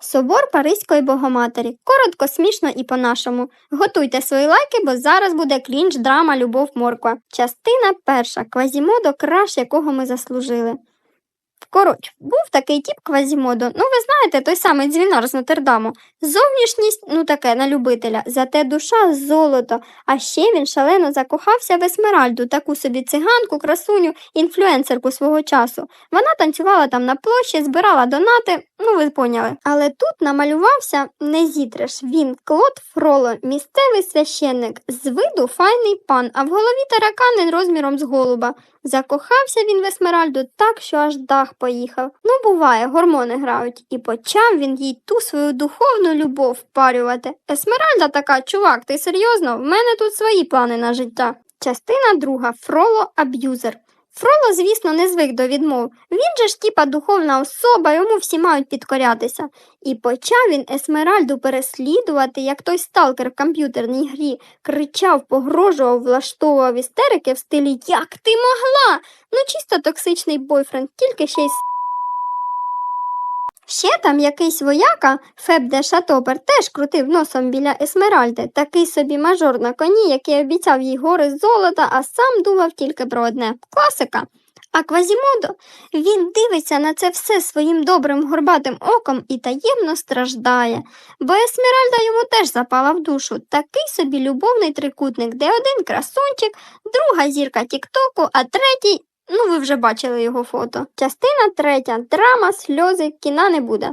Собор Паризької Богоматері. Коротко, смішно і по-нашому. Готуйте свої лайки, бо зараз буде клінч, драма, любов, морква. Частина перша. Квазімодо краш, якого ми заслужили. Коротше, був такий тіп Квазімодо. Ну, ви знаєте, той самий дзвінар з Нотердаму. Зовнішність, ну таке, на любителя, зате душа золото. А ще він шалено закохався в Есмеральду, таку собі циганку, красуню, інфлюенсерку свого часу. Вона танцювала там на площі, збирала донати, ну ви поняли. Але тут намалювався не зітреш. Він Клод Фроло, місцевий священник, з виду файний пан, а в голові таракани розміром з голуба. Закохався він в Есмеральду так, що аж дах поїхав. Ну, буває, гормони грають. І почав він їй ту свою духовну любов впарювати. Есмеральда така, чувак, ти серйозно? В мене тут свої плани на життя. Частина друга Фроло аб'юзер. Фроло, звісно, не звик до відмов. Він же ж тіпа духовна особа, йому всі мають підкорятися. І почав він Есмеральду переслідувати, як той сталкер в комп'ютерній грі, кричав, погрожував, влаштовував істерики в стилі Як ти могла? Ну, чисто токсичний бойфренд, тільки ще й. Ще там якийсь вояка, Феб де Шатопер, теж крутив носом біля Есмеральди, такий собі мажор на коні, який обіцяв їй гори золота, а сам думав тільки про одне класика. А Квазімодо, він дивиться на це все своїм добрим горбатим оком і таємно страждає, бо Есмеральда йому теж запала в душу. Такий собі любовний трикутник, де один красунчик, друга зірка Тіктоку, а третій Ну, ви вже бачили його фото. Частина третя. Драма, сльози, кіна не буде.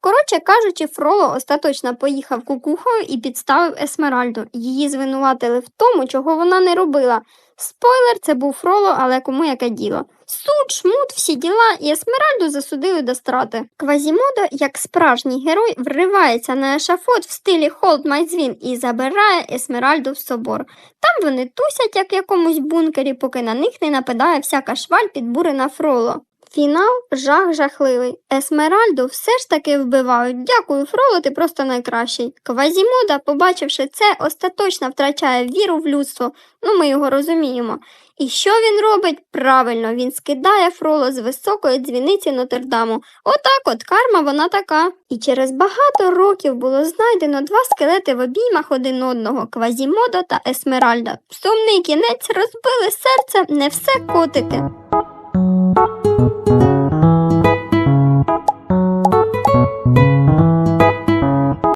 Коротше кажучи, Фроло остаточно поїхав кукухою і підставив Есмеральду. Її звинуватили в тому, чого вона не робила. Спойлер, це був Фроло, але кому яке діло. Суд, шмут, всі діла, і Есмеральду засудили до страти. Квазімодо, як справжній герой, вривається на ешафот в стилі Hold my дзвін і забирає Есмеральду в собор. Там вони тусять, як в якомусь бункері, поки на них не нападає всяка шваль підбурена Фроло. Фінал жах жахливий. Есмеральду все ж таки вбивають. Дякую, Фроло, ти просто найкращий. Квазімода, побачивши це, остаточно втрачає віру в людство. Ну, ми його розуміємо. І що він робить? Правильно, він скидає Фроло з високої дзвіниці Нотердаму. Отак от карма вона така. І через багато років було знайдено два скелети в обіймах один одного Квазімодо та Есмеральда. Сумний кінець розбили серце, не все котики.